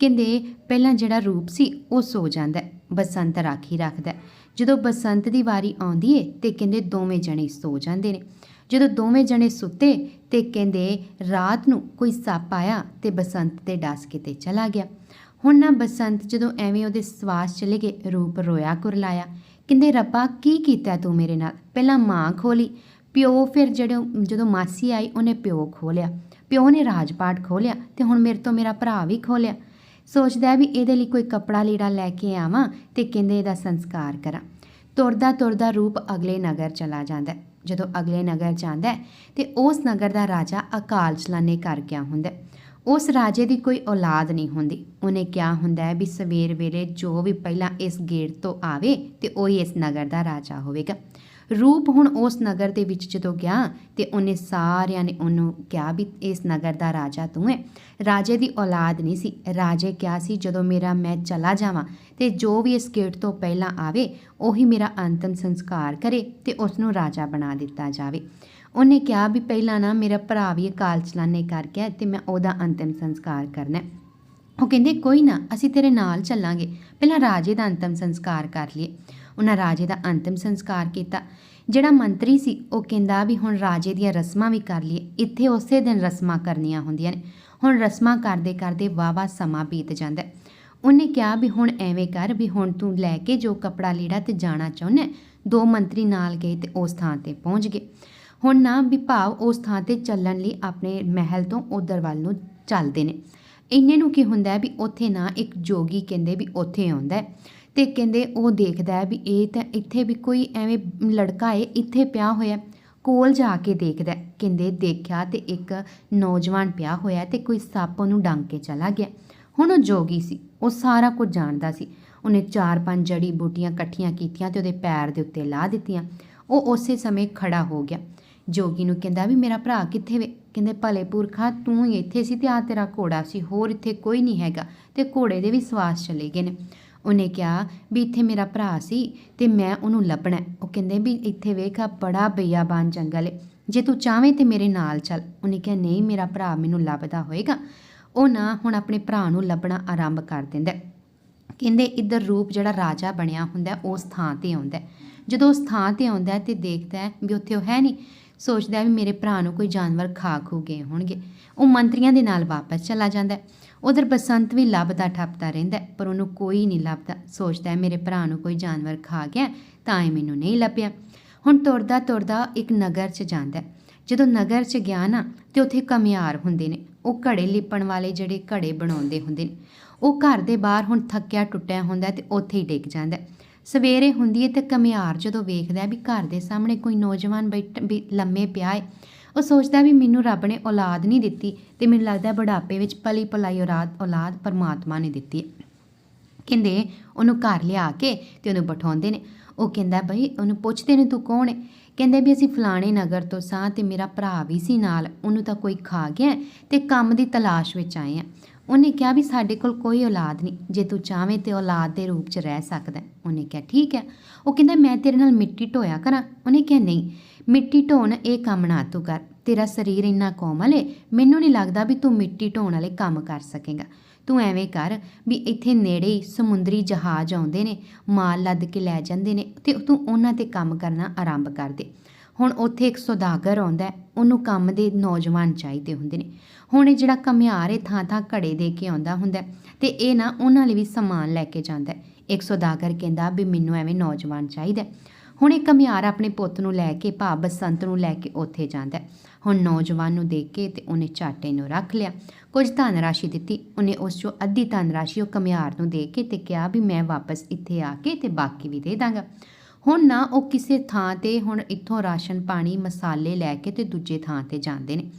ਕਹਿੰਦੇ ਪਹਿਲਾਂ ਜਿਹੜਾ ਰੂਪ ਸੀ, ਉਹ ਸੋ ਜਾਂਦਾ ਬਸੰਤ ਰਾਖੀ ਰੱਖਦਾ ਜਦੋਂ ਬਸੰਤ ਦੀ ਵਾਰੀ ਆਉਂਦੀ ਏ, ਤੇ ਕਹਿੰਦੇ ਦੋਵੇਂ ਜਣੇ ਸੋ ਜਾਂਦੇ ਨੇ। ਜਦੋਂ ਦੋਵੇਂ ਜਣੇ ਸੁੱਤੇ, ਤੇ ਕਹਿੰਦੇ ਰਾਤ ਨੂੰ ਕੋਈ ਸੱਪ ਆਇਆ ਤੇ ਬਸੰਤ ਤੇ ਡਸ ਕੇ ਤੇ ਚਲਾ ਗਿਆ। ਹੁਣ ਨਾ ਬਸੰਤ ਜਦੋਂ ਐਵੇਂ ਉਹਦੇ ਸਵਾਸ ਚਲੇ ਗਏ, ਰੂਪ ਰੋਇਆ ਕੁਰਲਾਇਆ। ਕਹਿੰਦੇ, ਰੱਬਾ, ਕੀ ਕੀਤਾ ਤੂੰ ਮੇਰੇ ਨਾਲ? ਪਹਿਲਾਂ ਮਾਂ ਖੋਲੀ, ਪਿਓ ਫਿਰ ਜਦੋਂ ਜਦੋਂ ਮਾਸੀ ਆਈ, ਉਹਨੇ ਪਿਓ ਖੋਲਿਆ। ਪਿਓ ਨੇ ਰਾਜਪਾਟ ਖੋਲਿਆ ਤੇ ਹੁਣ ਮੇਰੇ ਤੋਂ ਮੇਰਾ ਭਰਾ ਵੀ ਖੋਲਿਆ। ਸੋਚਦਾ ਵੀ ਇਹਦੇ ਲਈ ਕੋਈ ਕੱਪੜਾ ਲੀੜਾ ਲੈ ਕੇ ਆਵਾਂ ਤੇ ਕਹਿੰਦੇ ਇਹਦਾ ਸੰਸਕਾਰ ਕਰਾਂ। ਤੁਰਦਾ ਤੁਰਦਾ ਰੂਪ ਅਗਲੇ ਨਗਰ ਚਲਾ ਜਾਂਦਾ ਜਦੋਂ ਅਗਲੇ ਨਗਰ ਜਾਂਦਾ ਹੈ, ਤੇ ਉਸ ਨਗਰ ਦਾ ਰਾਜਾ ਅਕਾਲ ਚਲਾਣੇ ਕਰ ਗਿਆ ਹੁੰਦਾ ਉਸ ਰਾਜੇ ਦੀ ਕੋਈ ਔਲਾਦ ਨਹੀਂ ਹੁੰਦੀ। ਉਹਨੇ ਕਿਹਾ ਹੁੰਦਾ ਹੈ ਵੀ ਸਵੇਰ ਵੇਲੇ ਜੋ ਵੀ ਪਹਿਲਾਂ ਇਸ ਗੇਟ ਤੋਂ ਆਵੇ ਤੇ ਹੀ ਇਸ ਨਗਰ ਦਾ ਰਾਜਾ ਹੋਵੇਗਾ। ਰੂਪ ਹੁਣ ਉਸ ਨਗਰ ਦੇ ਵਿੱਚ ਜਦੋਂ ਗਿਆ ਤੇ ਉਹਨੇ ਸਾਰਿਆਂ ਨੇ ਉਹਨੂੰ ਕਿਹਾ ਵੀ ਇਸ ਨਗਰ ਦਾ ਰਾਜਾ ਤੂੰ ਹੈ। ਰਾਜੇ ਦੀ ਔਲਾਦ ਨਹੀਂ ਸੀ। ਰਾਜੇ ਕਿਹਾ ਸੀ, ਜਦੋਂ ਮੇਰਾ ਮੈਂ ਚਲਾ ਜਾਵਾਂ ਤੇ ਜੋ ਵੀ ਇਸ ਗੇਟ ਤੋਂ ਪਹਿਲਾਂ ਆਵੇ, ਉਹੀ ਮੇਰਾ ਅੰਤਮ ਸੰਸਕਾਰ ਕਰੇ ਤੇ ਉਸ ਨੂੰ ਰਾਜਾ ਬਣਾ ਦਿੱਤਾ ਜਾਵੇ। ਉਹਨੇ ਕਿਹਾ ਵੀ ਪਹਿਲਾਂ ਨਾ ਮੇਰਾ ਭਰਾ ਵੀ ਅਕਾਲ ਚਲਾਣੇ ਕਰ ਗਿਆ ਤੇ ਮੈਂ ਉਹਦਾ ਅੰਤਮ ਸੰਸਕਾਰ ਕਰਨਾ ਉਹ ਕਹਿੰਦੇ, ਕੋਈ ਨਾ, ਅਸੀਂ ਤੇਰੇ ਨਾਲ ਚੱਲਾਂਗੇ। ਪਹਿਲਾਂ ਰਾਜੇ ਦਾ ਅੰਤਮ ਸੰਸਕਾਰ ਕਰ ਲਈਏ। ਉਹਨਾਂ ਰਾਜੇ ਦਾ ਅੰਤਿਮ ਸੰਸਕਾਰ ਕੀਤਾ। ਜਿਹੜਾ ਮੰਤਰੀ ਸੀ, ਉਹ ਕਹਿੰਦਾ ਵੀ ਹੁਣ ਰਾਜੇ ਦੀਆਂ ਰਸਮਾਂ ਵੀ ਕਰ ਲਈਏ। ਇੱਥੇ ਉਸੇ ਦਿਨ ਰਸਮਾਂ ਕਰਨੀਆਂ ਹੁੰਦੀਆਂ ਨੇ। ਹੁਣ ਰਸਮਾਂ ਕਰਦੇ ਕਰਦੇ ਵਾਵਾ ਸਮਾਂ ਬੀਤ ਜਾਂਦਾ ਉਹਨੇ ਕਿਹਾ ਵੀ ਹੁਣ ਐਵੇਂ ਕਰ ਵੀ ਹੁਣ ਤੂੰ ਲੈ ਕੇ ਜੋ ਕਪੜਾ ਲੀੜਾ ਤੇ ਜਾਣਾ ਚਾਹੁੰਦਾ ਦੋ ਮੰਤਰੀ ਨਾਲ ਗਏ ਤੇ ਉਸ ਥਾਂ ਤੇ ਪਹੁੰਚ ਗਏ। ਹੁਣ ਨਾ ਵੀ ਭਾਵ ਉਸ ਥਾਂ ਤੇ ਚੱਲਣ ਲਈ ਆਪਣੇ ਮਹਿਲ ਤੋਂ ਉਧਰ ਵੱਲ ਨੂੰ ਚੱਲਦੇ ਨੇ। ਇੰਨੇ ਨੂੰ ਕੀ ਹੁੰਦਾ ਵੀ ਉੱਥੇ ਨਾ ਇੱਕ ਜੋਗੀ ਕਹਿੰਦੇ ਵੀ ਉੱਥੇ ਆਉਂਦਾ ਅਤੇ ਕਹਿੰਦੇ ਉਹ ਦੇਖਦਾ ਹੈ ਵੀ ਇਹ ਤਾਂ ਇੱਥੇ ਵੀ ਕੋਈ ਐਵੇਂ ਲੜਕਾ ਏ ਇੱਥੇ ਪਿਆ ਹੋਇਆ ਕੋਲ ਜਾ ਕੇ ਦੇਖਦਾ ਕਹਿੰਦੇ ਦੇਖਿਆ ਤੇ ਇੱਕ ਨੌਜਵਾਨ ਪਿਆ ਹੋਇਆ ਤੇ ਕੋਈ ਸੱਪ ਉਹਨੂੰ ਡੰਗ ਕੇ ਚਲਾ ਗਿਆ ਹੁਣ ਉਹ ਜੋਗੀ ਸੀ, ਉਹ ਸਾਰਾ ਕੁਝ ਜਾਣਦਾ ਸੀ। ਉਹਨੇ ਚਾਰ ਪੰਜ ਜੜੀ ਬੂਟੀਆਂ ਇਕੱਠੀਆਂ ਕੀਤੀਆਂ ਤੇ ਉਹਦੇ ਪੈਰ ਦੇ ਉੱਤੇ ਲਾ ਦਿੱਤੀਆਂ। ਉਹ ਉਸੇ ਸਮੇਂ ਖੜਾ ਹੋ ਗਿਆ। ਜੋਗੀ ਨੂੰ ਕਹਿੰਦਾ ਵੀ ਮੇਰਾ ਭਰਾ ਕਿੱਥੇ ਵੇ? ਕਹਿੰਦੇ ਭਲੇ ਪੁਰਖਾ, ਤੂੰ ਹੀ ਇੱਥੇ ਸੀ ਤੇ ਆ ਤੇਰਾ ਘੋੜਾ ਸੀ, ਹੋਰ ਇੱਥੇ ਕੋਈ ਨਹੀਂ ਹੈਗਾ ਤੇ ਘੋੜੇ ਦੇ ਵੀ ਸਵਾਸ ਚਲੇ ਗਏ ਨੇ। ਉਹਨੇ ਕਿਹਾ ਵੀ ਇੱਥੇ ਮੇਰਾ ਭਰਾ ਸੀ ਤੇ ਮੈਂ ਉਹਨੂੰ ਲੱਭਣਾ ਉਹ ਕਹਿੰਦੇ ਵੀ ਇੱਥੇ ਵੇਖ ਆ ਬੜਾ ਬਿਆਬਾਨ ਜੰਗਲ ਹੈ ਜੇ ਤੂੰ ਚਾਹਵੇਂ ਤੇ ਮੇਰੇ ਨਾਲ ਚੱਲ। ਉਹਨੇ ਕਿਹਾ ਨਹੀਂ ਮੇਰਾ ਭਰਾ ਮੈਨੂੰ ਲੱਭਦਾ ਹੋਏਗਾ। ਉਹ ਨਾ ਹੁਣ ਆਪਣੇ ਭਰਾ ਨੂੰ ਲੱਭਣਾ ਆਰੰਭ ਕਰ ਦਿੰਦਾ ਕਹਿੰਦੇ ਇੱਧਰ ਰੂਪ ਜਿਹੜਾ ਰਾਜਾ ਬਣਿਆ ਹੁੰਦਾ ਹੈ, ਉਸ ਥਾਂ ਤੇ ਆਉਂਦਾ ਜਦੋਂ ਉਸ ਥਾਂ ਤੇ ਆਉਂਦਾ ਹੈ ਤੇ ਦੇਖਦਾ ਹੈ ਵੀ ਉੱਥੇ ਉਹ ਹੈ ਨਹੀਂ, ਸੋਚਦਾ ਹੈ ਵੀ ਮੇਰੇ ਭਰਾ ਨੂੰ ਕੋਈ ਜਾਨਵਰ ਖਾ ਖੂ ਗਏ ਹੋਣਗੇ ਉਹ ਮੰਤਰੀਆਂ ਦੇ ਨਾਲ ਵਾਪਸ ਚਲਾ ਜਾਂਦਾ ਹੈ। ਉਧਰ ਬਸੰਤ ਵੀ ਲੱਭਦਾ ਠੱਪਦਾ ਰਹਿੰਦਾ ਪਰ ਉਹਨੂੰ ਕੋਈ ਨਹੀਂ ਲੱਭਦਾ। ਸੋਚਦਾ ਹੈ ਮੇਰੇ ਭਰਾ ਨੂੰ ਕੋਈ ਜਾਨਵਰ ਖਾ ਗਿਆ ਤਾਂ ਇਹ ਮੈਨੂੰ ਨਹੀਂ ਲੱਭਿਆ। ਹੁਣ ਤੁਰਦਾ ਤੁਰਦਾ ਇੱਕ ਨਗਰ 'ਚ ਜਾਂਦਾ ਜਦੋਂ ਨਗਰ 'ਚ ਗਿਆ ਨਾ, ਤੇ ਉੱਥੇ ਕਮਿਆਰ ਹੁੰਦੇ ਨੇ। ਉਹ ਘੜੇ ਲਿਪਣ ਵਾਲੇ ਜਿਹੜੇ ਘੜੇ ਬਣਾਉਂਦੇ ਹੁੰਦੇ ਨੇ। ਉਹ ਘਰ ਦੇ ਬਾਹਰ ਹੁਣ ਥੱਕਿਆ ਟੁੱਟਿਆ ਹੁੰਦਾ ਹੈ ਤੇ ਉੱਥੇ ਹੀ ਡਿੱਗ ਜਾਂਦਾ ਸਵੇਰੇ ਹੁੰਦੀ ਹੈ ਤਾਂ ਕਮਿਆਰ ਜਦੋਂ ਵੇਖਦਾ ਵੀ ਘਰ ਦੇ ਸਾਹਮਣੇ ਕੋਈ ਨੌਜਵਾਨ ਬੈਠ ਵੀ ਲੰਮੇ ਪਿਆ ਹੈ ਉਹ ਸੋਚਦਾ ਵੀ ਮੈਨੂੰ ਰੱਬ ਨੇ ਔਲਾਦ ਨਹੀਂ ਦਿੱਤੀ ਤੇ ਮੈਨੂੰ ਲੱਗਦਾ ਬੁਢਾਪੇ ਵਿੱਚ ਪਲੀ ਪਲਾਈ ਔਲਾਦ ਔਲਾਦ ਪਰਮਾਤਮਾ ਨੇ ਦਿੱਤੀ ਹੈ ਕਹਿੰਦੇ ਉਹਨੂੰ ਘਰ ਲਿਆ ਕੇ ਤੇ ਉਹਨੂੰ ਬਿਠਾਉਂਦੇ ਨੇ। ਉਹ ਕਹਿੰਦਾ ਬਈ ਉਹਨੂੰ ਪੁੱਛਦੇ ਨੇ ਤੂੰ ਕੌਣ ਹੈ ਕਹਿੰਦੇ ਵੀ ਅਸੀਂ ਫਲਾਣੇ ਨਗਰ ਤੋਂ ਸਾਂ ਤੇ ਮੇਰਾ ਭਰਾ ਵੀ ਸੀ ਨਾਲ। ਉਹਨੂੰ ਤਾਂ ਕੋਈ ਖਾ ਗਿਆ ਹੈ ਤੇ ਕੰਮ ਦੀ ਤਲਾਸ਼ ਵਿੱਚ ਆਏ ਆ। ਉਹਨੇ ਕਿਹਾ ਵੀ ਸਾਡੇ ਕੋਲ ਕੋਈ ਔਲਾਦ ਨਹੀਂ। ਜੇ ਤੂੰ ਚਾਹਵੇਂ ਤੇ ਔਲਾਦ ਦੇ ਰੂਪ 'ਚ ਰਹਿ ਸਕਦਾ ਉਹਨੇ ਕਿਹਾ, ਠੀਕ ਹੈ। ਉਹ ਕਹਿੰਦਾ, ਮੈਂ ਤੇਰੇ ਨਾਲ ਮਿੱਟੀ ਢੋਇਆ ਕਰਾਂ। ਉਹਨੇ ਕਿਹਾ, ਨਹੀਂ, ਮਿੱਟੀ ਢੋਣ ਇਹ ਕੰਮ ਨਾ ਤੂੰ ਕਰ। ਤੇਰਾ ਸਰੀਰ ਇੰਨਾ ਕੋਮਲ ਏ, ਮੈਨੂੰ ਨਹੀਂ ਲੱਗਦਾ ਵੀ ਤੂੰ ਮਿੱਟੀ ਢੋਣ ਵਾਲੇ ਕੰਮ ਕਰ ਸਕੇਗਾ। ਤੂੰ ਐਵੇਂ ਕਰ ਵੀ ਇੱਥੇ ਨੇੜੇ ਹੀ ਸਮੁੰਦਰੀ ਜਹਾਜ਼ ਆਉਂਦੇ ਨੇ, ਮਾਲ ਲੱਦ ਕੇ ਲੈ ਜਾਂਦੇ ਨੇ ਤੇ ਤੂੰ ਉਹਨਾਂ ਤੇ ਕੰਮ ਕਰਨਾ ਆਰੰਭ ਕਰ ਦੇ। ਹੁਣ ਉੱਥੇ ਇੱਕ ਸੌਦਾਗਰ ਆਉਂਦਾ ਉਹਨੂੰ ਕੰਮ ਦੇ ਨੌਜਵਾਨ ਚਾਹੀਦੇ ਹੁੰਦੇ ਨੇ। ਹੁਣ ਇਹ ਜਿਹੜਾ ਕਮਿਆਰ ਇਹ ਥਾਂ ਥਾਂ ਘੜੇ ਦੇ ਕੇ ਆਉਂਦਾ ਹੁੰਦਾ ਹੈ ਤੇ ਇਹ ਨਾ ਉਹਨਾਂ ਲਈ ਵੀ ਸਮਾਨ ਲੈ ਕੇ ਜਾਂਦਾ ਇੱਕ ਸੌਦਾਗਰ ਕਹਿੰਦਾ ਵੀ ਮੈਨੂੰ ਐਵੇਂ ਨੌਜਵਾਨ ਚਾਹੀਦਾ ਹੁਣ ਇਹ ਕਮਿਆਰ ਆਪਣੇ ਪੁੱਤ ਨੂੰ ਲੈ ਕੇ ਭਾ ਬਸੰਤ ਨੂੰ ਲੈ ਕੇ ਉੱਥੇ ਜਾਂਦਾ ਹੁਣ ਨੌਜਵਾਨ ਨੂੰ ਦੇਖ ਕੇ ਤੇ ਉਹਨੇ ਚਾਟੇ ਨੂੰ ਰੱਖ ਲਿਆ। ਕੁਝ ਧਨ ਰਾਸ਼ੀ ਦਿੱਤੀ, ਉਹਨੇ ਉਸ ਚੋਂ ਅੱਧੀ ਧਨ ਰਾਸ਼ੀ ਉਹ ਕਮਿਆਰ ਨੂੰ ਦੇ ਕੇ ਤੇ ਕਿਹਾ ਵੀ ਮੈਂ ਵਾਪਸ ਇੱਥੇ ਆ ਕੇ ਤੇ ਬਾਕੀ ਵੀ ਦੇ ਦਾਂਗਾ। ਹੁਣ ਨਾ ਉਹ ਕਿਸੇ ਥਾਂ ਤੇ ਹੁਣ ਇੱਥੋਂ ਰਾਸ਼ਨ ਪਾਣੀ, ਮਸਾਲੇ ਲੈ ਕੇ ਤੇ ਦੂਜੇ ਥਾਂ ਤੇ ਜਾਂਦੇ ਨੇ।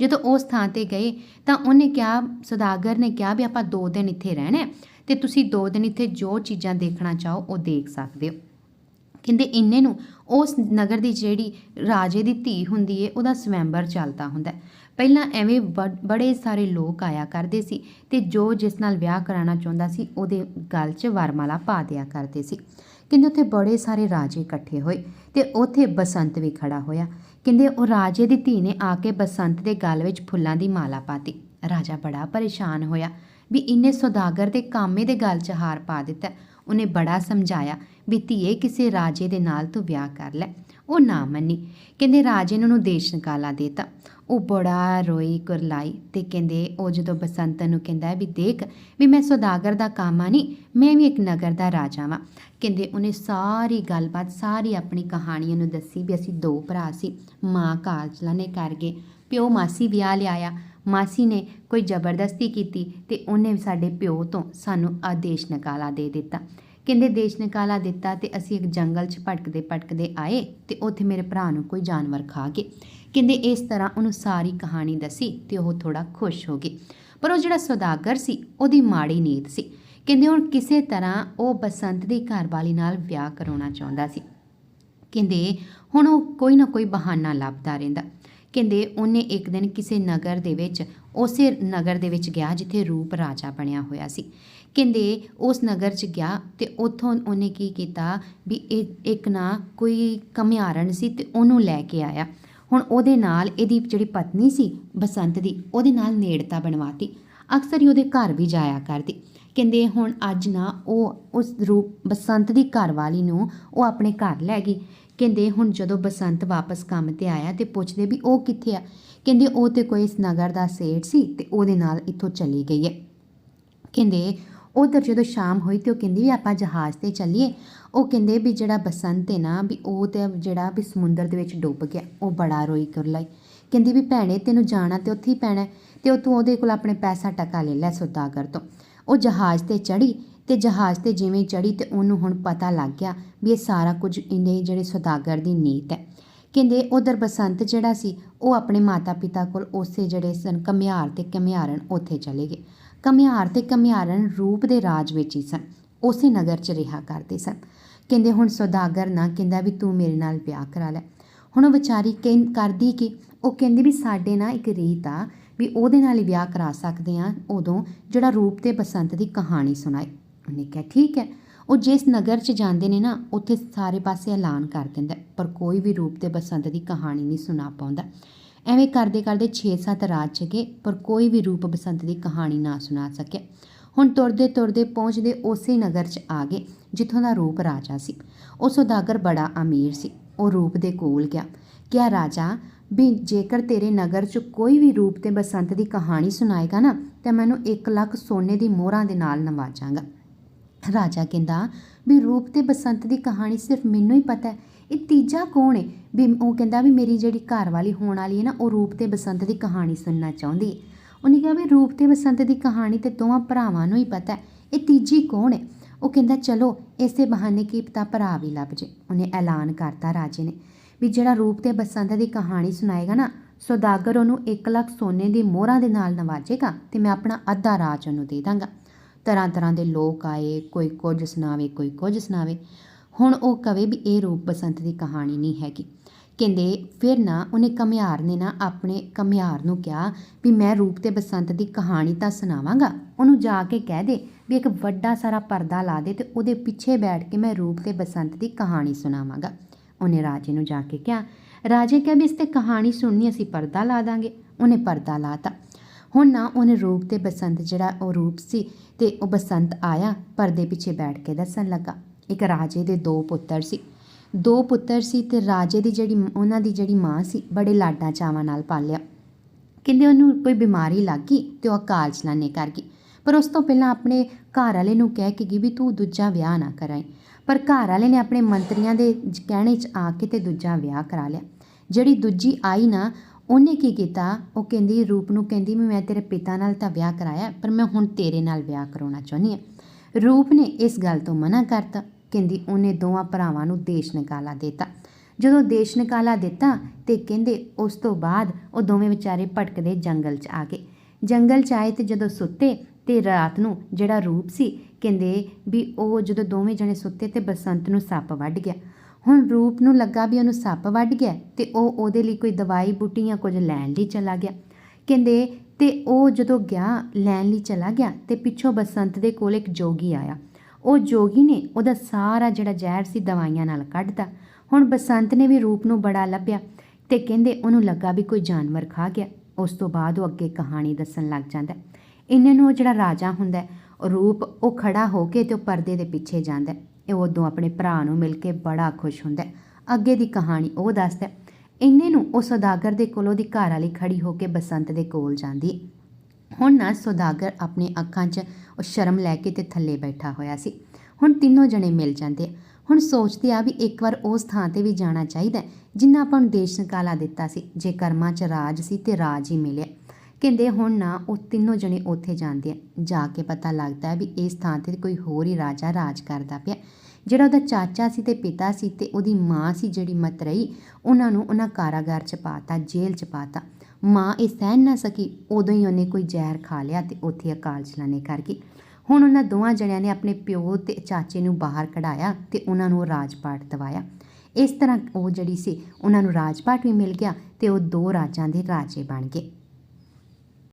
ਜਦੋਂ ਉਸ ਥਾਂ ਤੇ ਗਏ ਤਾਂ ਉਹਨੇ ਕਿਹਾ, ਸੌਦਾਗਰ ਨੇ ਕਿਹਾ ਵੀ ਆਪਾਂ 2 ਦਿਨ ਇੱਥੇ ਰਹਿਣਾ ਹੈ ਤੇ ਤੁਸੀਂ 2 ਦਿਨ ਇੱਥੇ ਜੋ ਚੀਜ਼ਾਂ ਦੇਖਣਾ ਚਾਹੋ ਉਹ ਦੇਖ ਸਕਦੇ ਹੋ। ਕਹਿੰਦੇ ਇੰਨੇ ਨੂੰ ਉਸ ਨਗਰ ਦੀ ਜਿਹੜੀ ਰਾਜੇ ਦੀ ਧੀ ਹੁੰਦੀ ਏ, ਉਹਦਾ ਸਵੈਂਬਰ ਚੱਲਦਾ ਹੁੰਦਾ ਪਹਿਲਾਂ ਐਵੇਂ ਬ- ਬੜੇ ਸਾਰੇ ਲੋਕ ਆਇਆ ਕਰਦੇ ਸੀ ਤੇ ਜੋ ਜਿਸ ਨਾਲ ਵਿਆਹ ਕਰਾਉਣਾ ਚਾਹੁੰਦਾ ਸੀ, ਉਹਦੇ ਗਲ 'ਚ ਵਰਮਾਲਾ ਪਾ ਦਿਆ ਕਰਦੇ ਸੀ। ਕਹਿੰਦੇ ਉੱਥੇ ਬੜੇ ਸਾਰੇ ਰਾਜੇ ਇਕੱਠੇ ਹੋਏ ਤੇ ਉੱਥੇ ਬਸੰਤ ਵੀ ਖੜਾ ਹੋਇਆ। ਕਹਿੰਦੇ ਉਹ ਰਾਜੇ ਦੀ ਧੀ ਨੇ ਆ ਕੇ ਬਸੰਤ ਦੇ ਗਲ ਵਿੱਚ ਫੁੱਲਾਂ ਦੀ ਮਾਲਾ ਪਾਤੀ। ਰਾਜਾ ਬੜਾ ਪਰੇਸ਼ਾਨ ਹੋਇਆ ਵੀ ਇੰਨੇ ਸੌਦਾਗਰ ਦੇ ਕਾਮੇ ਦੇ ਗਲ 'ਚ ਹਾਰ ਪਾ ਦਿੱਤਾ। ਉਹਨੇ ਬੜਾ ਸਮਝਾਇਆ ਵੀ ਧੀਏ, ਕਿਸੇ ਰਾਜੇ ਦੇ ਨਾਲ ਤੂੰ ਵਿਆਹ ਕਰ ਲੈ। ਉਹ ਨਾ ਮੰਨੀ। ਕਹਿੰਦੇ ਰਾਜੇ ਨੇ ਉਹਨੂੰ ਦੇਸ਼ ਨਿਕਾਲਾ ਦੇਤਾ। ਉਹ ਬੜਾ ਰੋਈ ਕੁਰਲਾਈ ਤੇ ਕਹਿੰਦੇ, ਉਹ ਜਦੋਂ ਬਸੰਤ ਨੂੰ ਕਹਿੰਦਾ ਵੀ ਦੇਖ ਵੀ ਮੈਂ ਸੌਦਾਗਰ ਦਾ ਕਾਮਾ ਨਹੀਂ ਮੈਂ ਵੀ ਇੱਕ ਨਗਰ ਦਾ ਰਾਜਾ ਵਾਂ। ਕਹਿੰਦੇ ਉਹਨੇ ਸਾਰੀ ਗੱਲਬਾਤ, ਸਾਰੀ ਆਪਣੀ ਕਹਾਣੀ ਨੂੰ ਦੱਸੀ ਵੀ ਅਸੀਂ ਦੋ ਭਰਾ ਸੀ, ਮਾਂ ਕਾਜਲਾ ਨੇ ਕਰ ਗਏ। ਪਿਓ ਮਾਸੀ ਵਿਆਹ ਲਿਆਇਆ, ਮਾਸੀ ਨੇ ਕੋਈ ਜ਼ਬਰਦਸਤੀ ਕੀਤੀ ਤੇ ਉਹਨੇ ਸਾਡੇ ਪਿਓ ਤੋਂ ਸਾਨੂੰ ਆਦੇਸ਼ ਨਕਾਲਾ ਦੇ ਦਿੱਤਾ। ਕਹਿੰਦੇ ਦੇਸ਼ ਨਿਕਾਲਾ ਦਿੱਤਾ ਤੇ ਅਸੀਂ ਇੱਕ ਜੰਗਲ 'ਚ ਭਟਕਦੇ ਭਟਕਦੇ ਆਏ ਤੇ ਉੱਥੇ ਮੇਰੇ ਭਰਾ ਨੂੰ ਕੋਈ ਜਾਨਵਰ ਖਾ ਗਏ। ਕਹਿੰਦੇ ਇਸ ਤਰ੍ਹਾਂ ਉਹਨੂੰ ਸਾਰੀ ਕਹਾਣੀ ਦੱਸੀ ਤੇ ਉਹ ਥੋੜਾ ਖੁਸ਼ ਹੋ ਗਈ। ਪਰ ਉਹ ਜਿਹੜਾ ਸੌਦਾਗਰ ਸੀ, ਉਹਦੀ ਮਾੜੀ ਨੀਤ ਸੀ। ਕਹਿੰਦੇ ਹੁਣ ਕਿਸੇ ਤਰ੍ਹਾਂ ਉਹ ਬਸੰਤ ਦੀ ਘਰਵਾਲੀ ਨਾਲ ਵਿਆਹ ਕਰਾਉਣਾ ਚਾਹੁੰਦਾ ਸੀ। ਕਹਿੰਦੇ ਹੁਣ ਉਹ ਕੋਈ ਨਾ ਕੋਈ ਬਹਾਨਾ ਲੱਭਦਾ ਰਹਿੰਦਾ। ਕਹਿੰਦੇ ਉਹਨੇ ਇੱਕ ਦਿਨ ਕਿਸੇ ਨਗਰ ਦੇ ਵਿੱਚ, ਉਸੇ ਨਗਰ ਦੇ ਵਿੱਚ ਗਿਆ ਜਿੱਥੇ ਰੂਪ ਰਾਜਾ ਬਣਿਆ ਹੋਇਆ ਸੀ। ਕਹਿੰਦੇ ਉਸ ਨਗਰ 'ਚ ਗਿਆ ਤੇ ਉੱਥੋਂ ਉਹਨੇ ਕੀ ਕੀਤਾ ਵੀ ਇਹ ਇੱਕ ਨਾ ਕੋਈ ਕਮਿਆਰਨ ਸੀ ਤੇ ਉਹਨੂੰ ਲੈ ਕੇ ਆਇਆ। ਹੁਣ ਉਹਦੇ ਨਾਲ ਇਹਦੀ ਜਿਹੜੀ ਪਤਨੀ ਸੀ, ਬਸੰਤ ਦੀ, ਉਹਦੇ ਨਾਲ ਨੇੜਤਾ ਬਣਵਾਤੀ। ਅਕਸਰ ਹੀ ਉਹਦੇ ਘਰ ਵੀ ਜਾਇਆ ਕਰਦੀ। ਕਹਿੰਦੇ ਹੁਣ ਅੱਜ ਨਾ ਉਹ ਉਸ ਰੂਪ, ਬਸੰਤ ਦੀ ਘਰਵਾਲੀ ਨੂੰ ਉਹ ਆਪਣੇ ਘਰ ਲੈ ਗਈ। ਕਹਿੰਦੇ ਹੁਣ ਜਦੋਂ ਬਸੰਤ ਵਾਪਸ ਕੰਮ ਤੇ ਆਇਆ ਤੇ ਪੁੱਛਦੇ ਵੀ ਉਹ ਕਿੱਥੇ ਆ? ਕਹਿੰਦੇ ਉਹ ਤੇ ਕੋਈ ਇਸ ਨਗਰ ਦਾ ਸੇਠ ਸੀ ਤੇ ਉਹਦੇ ਨਾਲ ਇੱਥੋਂ ਚਲੀ ਗਈ ਹੈ। ਕਹਿੰਦੇ ਉਧਰ ਜਦੋਂ ਸ਼ਾਮ ਹੋਈ ਤੇ ਉਹ ਕਹਿੰਦੀ ਵੀ ਆਪਾਂ ਜਹਾਜ਼ ਤੇ ਚੱਲੀਏ, ਉਹ ਕਹਿੰਦੇ ਵੀ ਜਿਹੜਾ ਬਸੰਤ ਹੈ ਨਾ ਵੀ ਉਹ ਤੇ ਜਿਹੜਾ ਵੀ ਸਮੁੰਦਰ ਦੇ ਵਿੱਚ ਡੁੱਬ ਗਿਆ, ਉਹ ਬੜਾ ਰੋਈ ਕਰ ਲਈ ਕਹਿੰਦੀ ਵੀ ਭੈਣੇ ਤੈਨੂੰ ਜਾਣਾ ਤੇ ਉੱਥੇ ਹੀ ਪੈਣਾ ਹੈ ਤੇ ਉਹ ਤੂੰ ਉਹਦੇ ਕੋਲ ਆਪਣੇ ਪੈਸਾ ਟਕਾ ਲੈ ਲੈ ਸੌਦਾਗਰ ਤੋਂ। ਉਹ ਜਹਾਜ਼ ਤੇ ਚੜੀ ਤੇ ਜਹਾਜ਼ ਤੇ ਜਿਵੇਂ ਚੜੀ ਤੇ ਉਹਨੂੰ ਹੁਣ ਪਤਾ ਲੱਗ ਗਿਆ ਵੀ ਇਹ ਸਾਰਾ ਕੁਝ ਇਹਨੇ ਜਿਹੜੇ ਸੌਦਾਗਰ ਦੀ ਨੀਤ ਹੈ। ਕਹਿੰਦੇ ਉਧਰ ਬਸੰਤ ਜਿਹੜਾ ਸੀ, ਉਹ ਆਪਣੇ ਮਾਤਾ ਪਿਤਾ ਕੋਲ ਉਸੇ ਜਿਹੜੇ ਸਨ ਕਮਿਆਰ ਤੇ ਕਮਿਆਰਨ ਉੱਥੇ ਚਲੇ ਗਏ। ਕਮਿਆਰ ਤੇ ਕਮਿਆਰਨ ਰੂਪ ਦੇ ਰਾਜ ਵਿੱਚ ਹੀ ਸਨ। ਉਸੇ ਨਗਰ 'ਚ ਰਿਹਾ ਕਰਦੇ ਸਨ। ਕਹਿੰਦੇ, ਹੁਣ ਸੌਦਾਗਰ ਨਾ ਕਹਿੰਦਾ ਵੀ ਤੂੰ ਮੇਰੇ ਨਾਲ ਵਿਆਹ ਕਰਾ ਲੈ। ਹੁਣ ਉਹ ਵਿਚਾਰੀ ਕਹਿੰ, ਕਰਦੀ ਕਿ? ਉਹ ਕਹਿੰਦੀ ਵੀ ਸਾਡੇ ਨਾਲ ਇੱਕ ਰੀਤ ਆ, ਵੀ ਉਹਦੇ ਨਾਲ ਹੀ ਵਿਆਹ ਕਰਾ ਸਕਦੇ ਆ ਉਦੋਂ ਜਿਹੜਾ ਰੂਪ ਤੇ ਬਸੰਤ ਦੀ ਕਹਾਣੀ ਸੁਣਾਏ ਉਹਨੇ ਕਿਹਾ, ਠੀਕ ਹੈ। ਉਹ ਜਿਸ ਨਗਰ 'ਚ ਜਾਂਦੇ ਨੇ ਨਾ, ਉੱਥੇ ਸਾਰੇ ਪਾਸੇ ਐਲਾਨ ਕਰ ਦਿੰਦਾ ਪਰ ਕੋਈ ਵੀ ਰੂਪ ਤੇ ਬਸੰਤ ਦੀ ਕਹਾਣੀ ਨਹੀਂ ਸੁਣਾ ਪਾਉਂਦਾ। ਐਵੇਂ ਕਰਦੇ ਕਰਦੇ 6-7 ਰਾਤ ਚਗੇ ਪਰ ਕੋਈ ਵੀ ਰੂਪ ਬਸੰਤ ਦੀ ਕਹਾਣੀ ਨਾ ਸੁਣਾ ਸਕਿਆ। ਹੁਣ ਤੁਰਦੇ ਤੁਰਦੇ ਪਹੁੰਚਦੇ ਉਸੇ ਨਗਰ 'ਚ ਆ ਗਏ, ਜਿੱਥੋਂ ਦਾ ਰੂਪ ਰਾਜਾ ਸੀ। ਉਹ ਸੌਦਾਗਰ ਬੜਾ ਅਮੀਰ ਸੀ। ਉਹ ਰੂਪ ਦੇ ਕੋਲ ਗਿਆ। ਕਿਹਾ, ਰਾਜਾ, ਵੀ ਜੇਕਰ ਤੇਰੇ ਨਗਰ 'ਚ ਕੋਈ ਵੀ ਰੂਪ ਤੇ ਬਸੰਤ ਦੀ ਕਹਾਣੀ ਸੁਣਾਏਗਾ ਨਾ, ਤੇ ਮੈਨੂੰ 1 ਲੱਖ ਸੋਨੇ ਦੀ ਮੋਹਰਾਂ ਦੇ ਨਾਲ ਨਵਾਜਾਂਗਾ। ਰਾਜਾ ਕਹਿੰਦਾ ਵੀ ਰੂਪ ਤੇ ਬਸੰਤ ਦੀ ਕਹਾਣੀ ਸਿਰਫ ਮੈਨੂੰ ਹੀ ਪਤਾ ਹੈ। ਇਹ ਤੀਜਾ ਕੌਣ ਹੈ? ਵੀ ਉਹ ਕਹਿੰਦਾ ਵੀ ਮੇਰੀ ਜਿਹੜੀ ਘਰ ਵਾਲੀ ਹੋਣ ਵਾਲੀ ਹੈ ਨਾ, ਉਹ ਰੂਪ ਤੇ ਬਸੰਤ ਦੀ ਕਹਾਣੀ ਸੁਣਨਾ ਚਾਹੁੰਦੀ ਹੈ। ਉਹਨੇ ਕਿਹਾ ਵੀ ਰੂਪ ਤੇ ਬਸੰਤ ਦੀ ਕਹਾਣੀ ਤੇ ਦੋਵਾਂ ਭਰਾਵਾਂ ਨੂੰ ਹੀ ਪਤਾ ਹੈ। ਇਹ ਤੀਜੀ ਕੌਣ ਹੈ? ਉਹ ਕਹਿੰਦਾ, ਚਲੋ, ਇਸੇ ਬਹਾਨੇ ਕੀ ਪਤਾ ਭਰਾ ਵੀ ਲੱਭ ਜੇ। ਉਹਨੇ ਐਲਾਨ ਕਰਤਾ ਰਾਜੇ ਨੇ ਵੀ ਜਿਹੜਾ ਰੂਪ ਤੇ ਬਸੰਤ ਦੀ ਕਹਾਣੀ ਸੁਣਾਏਗਾ ਨਾ, ਸੌਦਾਗਰ ਉਹਨੂੰ 1 ਲੱਖ ਸੋਨੇ ਦੀ ਮੋਹਰਾਂ ਦੇ ਨਾਲ ਨਵਾਜੇਗਾ ਤੇ ਮੈਂ ਆਪਣਾ ਅੱਧਾ ਰਾਜ ਉਹਨੂੰ ਦੇ ਦਾਂਗਾ। ਤਰ੍ਹਾਂ ਤਰ੍ਹਾਂ ਦੇ ਲੋਕ ਆਏ, ਕੋਈ ਕੁਝ ਸੁਣਾਵੇ, ਕੋਈ ਕੁਝ ਸੁਣਾਵੇ। ਹੁਣ ਉਹ ਕਵੇ ਵੀ ਇਹ ਰੂਪ ਬਸੰਤ ਦੀ ਕਹਾਣੀ ਨਹੀਂ ਹੈਗੀ। ਕਹਿੰਦੇ, ਫਿਰ ਨਾ ਉਹਨੇ ਕਮਿਆਰ ਨੇ ਨਾ ਆਪਣੇ ਕਮਿਆਰ ਨੂੰ ਕਿਹਾ ਵੀ ਮੈਂ ਰੂਪ ਤੇ ਬਸੰਤ ਦੀ ਕਹਾਣੀ ਤਾਂ ਸੁਣਾਵਾਂਗਾ। ਉਹਨੂੰ ਜਾ ਕੇ ਕਹਿ ਦੇ ਵੀ ਇੱਕ ਵੱਡਾ ਸਾਰਾ ਪਰਦਾ ਲਾ ਦੇ ਤੇ ਉਹਦੇ ਪਿੱਛੇ ਬੈਠ ਕੇ ਮੈਂ ਰੂਪ ਤੇ ਬਸੰਤ ਦੀ ਕਹਾਣੀ ਸੁਣਾਵਾਂਗਾ। ਉਹਨੇ ਰਾਜੇ ਨੂੰ ਜਾ ਕੇ ਕਿਹਾ। ਰਾਜੇ ਕਿਹਾ ਵੀ ਇਸ ਤੇ ਕਹਾਣੀ ਸੁਣਨੀ ਅਸੀਂ ਪਰਦਾ ਲਾ ਦਾਂਗੇ। ਉਹਨੇ ਪਰਦਾ ਲਾਤਾ। ਹੁਣ ਨਾ ਉਹਨੇ ਰੂਪ ਤੇ ਬਸੰਤ ਜਿਹੜਾ ਉਹ ਰੂਪ ਸੀ ਤੇ ਉਹ ਬਸੰਤ ਆਇਆ, ਪਰਦੇ ਪਿੱਛੇ ਬੈਠ ਕੇ ਦੱਸਣ ਲੱਗਾ। ਇੱਕ ਰਾਜੇ ਦੇ ਦੋ ਪੁੱਤਰ ਸੀ। ਦੋ ਪੁੱਤਰ ਸੀ ਤੇ ਰਾਜੇ ਦੀ ਜਿਹੜੀ, ਉਹਨਾਂ ਦੀ ਜਿਹੜੀ ਮਾਂ ਸੀ, ਬੜੇ ਲਾਡਾਂ ਚਾਵਾਂ ਨਾਲ ਪਾਲਿਆ। ਕਹਿੰਦੇ ਉਹਨੂੰ ਕੋਈ ਬਿਮਾਰੀ ਲੱਗ ਗਈ ਤੇ ਉਹ ਅਕਾਲ ਚਲਾਣੇ ਕਰ ਗਈ। ਪਰ ਉਸ ਤੋਂ ਪਹਿਲਾਂ ਆਪਣੇ ਘਰ ਵਾਲੇ ਨੂੰ ਕਹਿ ਕੇ ਗਈ ਵੀ ਤੂੰ ਦੂਜਾ ਵਿਆਹ ਨਾ ਕਰਾਈ। ਪਰ ਘਰ ਵਾਲੇ ਨੇ ਆਪਣੇ ਮੰਤਰੀਆਂ ਦੇ ਕਹਿਣੇ 'ਚ ਆ ਕੇ ਤੇ ਦੂਜਾ ਵਿਆਹ ਕਰਾ ਲਿਆ। ਜਿਹੜੀ ਦੂਜੀ ਆਈ ਨਾ ਉਹਨੇ ਕੀ ਕੀਤਾ? ਉਹ ਕਹਿੰਦੀ, ਰੂਪ ਨੂੰ ਕਹਿੰਦੀ, ਵੀ ਮੈਂ ਤੇਰੇ ਪਿਤਾ ਨਾਲ ਤਾਂ ਵਿਆਹ ਕਰਾਇਆ, ਪਰ ਮੈਂ ਹੁਣ ਤੇਰੇ ਨਾਲ ਵਿਆਹ ਕਰਾਉਣਾ ਚਾਹੁੰਦੀ ਹਾਂ। ਰੂਪ ਨੇ ਇਸ ਗੱਲ ਤੋਂ ਮਨਾ ਕਰਤਾ। ਕਹਿੰਦੀ, ਉਹਨੇ ਦੋਵਾਂ ਭਰਾਵਾਂ ਨੂੰ ਦੇਸ਼ ਨਿਕਾਲਾ ਦਿੱਤਾ। ਜਦੋਂ ਦੇਸ਼ ਨਿਕਾਲਾ ਦਿੱਤਾ ਤੇ ਕਹਿੰਦੇ, ਉਸ ਤੋਂ ਬਾਅਦ ਉਹ ਦੋਵੇਂ ਵਿਚਾਰੇ ਭਟਕਦੇ ਜੰਗਲ 'ਚ ਆ ਗਏ। ਜੰਗਲ 'ਚ ਆਏ ਤੇ ਜਦੋਂ ਸੁੱਤੇ ਤੇ ਰਾਤ ਨੂੰ ਜਿਹੜਾ ਰੂਪ ਸੀ, ਕਹਿੰਦੇ ਵੀ ਉਹ ਜਦੋਂ ਦੋਵੇਂ ਜਣੇ ਸੁੱਤੇ ਤੇ ਬਸੰਤ ਨੂੰ ਸੱਪ ਵੱਢ ਗਿਆ। ਹੁਣ ਰੂਪ ਨੂੰ ਲੱਗਾ ਵੀ ਉਹਨੂੰ ਸੱਪ ਵੱਢ ਗਿਆ ਤੇ ਉਹ ਉਹਦੇ ਲਈ ਕੋਈ ਦਵਾਈ ਬੂਟੀ ਜਾਂ ਕੁਝ ਲੈਣ ਲਈ ਚਲਾ ਗਿਆ। ਕਹਿੰਦੇ, ਤੇ ਉਹ ਜਦੋਂ ਗਿਆ, ਲੈਣ ਲਈ ਚਲਾ ਗਿਆ ਤੇ ਪਿੱਛੋਂ ਬਸੰਤ ਦੇ ਕੋਲ ਇੱਕ ਜੋਗੀ ਆਇਆ। ਉਹ ਜੋਗੀ ਨੇ ਉਹਦਾ ਸਾਰਾ ਜਿਹੜਾ ਜ਼ਹਿਰ ਸੀ ਦਵਾਈਆਂ ਨਾਲ ਕੱਢਤਾ। ਹੁਣ ਬਸੰਤ ਨੇ ਵੀ ਰੂਪ ਨੂੰ ਬੜਾ ਲੱਭਿਆ ਤੇ ਕਹਿੰਦੇ ਉਹਨੂੰ ਲੱਗਾ ਵੀ ਕੋਈ ਜਾਨਵਰ ਖਾ ਗਿਆ। ਉਸ ਤੋਂ ਬਾਅਦ ਉਹ ਅੱਗੇ ਕਹਾਣੀ ਦੱਸਣ ਲੱਗ ਜਾਂਦਾ। ਹੈ। ਇੰਨੇ ਨੂੰ ਉਹ ਜਿਹੜਾ ਰਾਜਾ ਹੁੰਦਾ, ਰੂਪ ਉਹ ਖੜਾ ਹੋ ਕੇ ਤੇ ਉਹ ਪਰਦੇ ਦੇ ਪਿੱਛੇ ਜਾਂਦਾ। ਇਹ ਉਦੋਂ ਆਪਣੇ ਭਰਾ ਨੂੰ ਮਿਲ ਕੇ ਬੜਾ ਖੁਸ਼ ਹੁੰਦਾ ਅੱਗੇ ਦੀ ਕਹਾਣੀ ਉਹ ਦੱਸਦਾ ਇੰਨੇ ਨੂੰ ਉਹ ਸੌਦਾਗਰ ਦੇ ਕੋਲ ਉਹਦੀ ਘਰ ਵਾਲੀ ਖੜੀ ਹੋ ਕੇ ਬਸੰਤ ਦੇ ਕੋਲ ਜਾਂਦੀ ਹੁਣ ਨਾ ਸੌਦਾਗਰ ਆਪਣੇ ਅੱਖਾਂ 'ਚ ਉਹ ਸ਼ਰਮ ਲੈ ਕੇ ਤੇ ਥੱਲੇ ਬੈਠਾ ਹੋਇਆ ਸੀ। ਹੁਣ ਤਿੰਨੋਂ ਜਣੇ ਮਿਲ ਜਾਂਦੇ ਆ। ਹੁਣ ਸੋਚਦੇ ਆ ਵੀ ਇੱਕ ਵਾਰ ਉਸ ਥਾਂ ਤੇ ਵੀ ਜਾਣਾ ਚਾਹੀਦਾ ਜਿੰਨਾ ਆਪਾਂ ਨੂੰ ਦੇਸ਼ ਨਿਕਾਲਾ ਦਿੱਤਾ ਸੀ, ਜੇ ਕਰਮਾਂ 'ਚ ਰਾਜ ਸੀ ਤੇ ਰਾਜ ਹੀ ਮਿਲਿਆ। ਕਹਿੰਦੇ ਹੁਣ ਨਾ ਉਹ ਤਿੰਨੋਂ ਜਣੇ ਉੱਥੇ ਜਾਂਦੇ ਆ। ਜਾ ਕੇ ਪਤਾ ਲੱਗਦਾ ਵੀ ਇਸ ਥਾਂ ਤੇ ਕੋਈ ਹੋਰ ਹੀ ਰਾਜਾ ਰਾਜ ਕਰਦਾ ਪਿਆ। ਜਿਹੜਾ ਉਹਦਾ ਚਾਚਾ ਸੀ ਤੇ ਪਿਤਾ ਸੀ ਤੇ ਉਹਦੀ ਮਾਂ ਸੀ ਜਿਹੜੀ ਮਤ ਰਹੀ ਉਹਨਾਂ ਨੂੰ ਉਹਨਾਂ ਕਾਰਾਗਾਰ ਚ ਪਾਤਾ, ਜੇਲ੍ਹ ਚ ਪਾਤਾ। ਮਾਂ ਇਹ ਸਹਿਣ ਨਾ ਸਕੀ, ਉਦੋਂ ਹੀ ਉਹਨੇ ਕੋਈ ਜ਼ਹਿਰ ਖਾ ਲਿਆ ਤੇ ਉੱਥੇ ਅਕਾਲ ਚਲਾਣੇ ਕਰ ਗਈ। ਹੁਣ ਉਹਨਾਂ ਦੋਵਾਂ ਜਣਿਆਂ ਨੇ ਆਪਣੇ ਪਿਓ ਤੇ ਚਾਚੇ ਨੂੰ ਬਾਹਰ ਕਢਾਇਆ ਤੇ ਉਹਨਾਂ ਨੂੰ ਰਾਜਪਾਟ ਦਵਾਇਆ। ਇਸ ਤਰ੍ਹਾਂ ਉਹ ਜਿਹੜੀ ਸੀ, ਉਹਨਾਂ ਨੂੰ ਰਾਜਪਾਟ ਵੀ ਮਿਲ ਗਿਆ ਤੇ ਉਹ ਦੋ ਰਾਜਾਂ ਦੇ ਰਾਜੇ ਬਣ ਗਏ।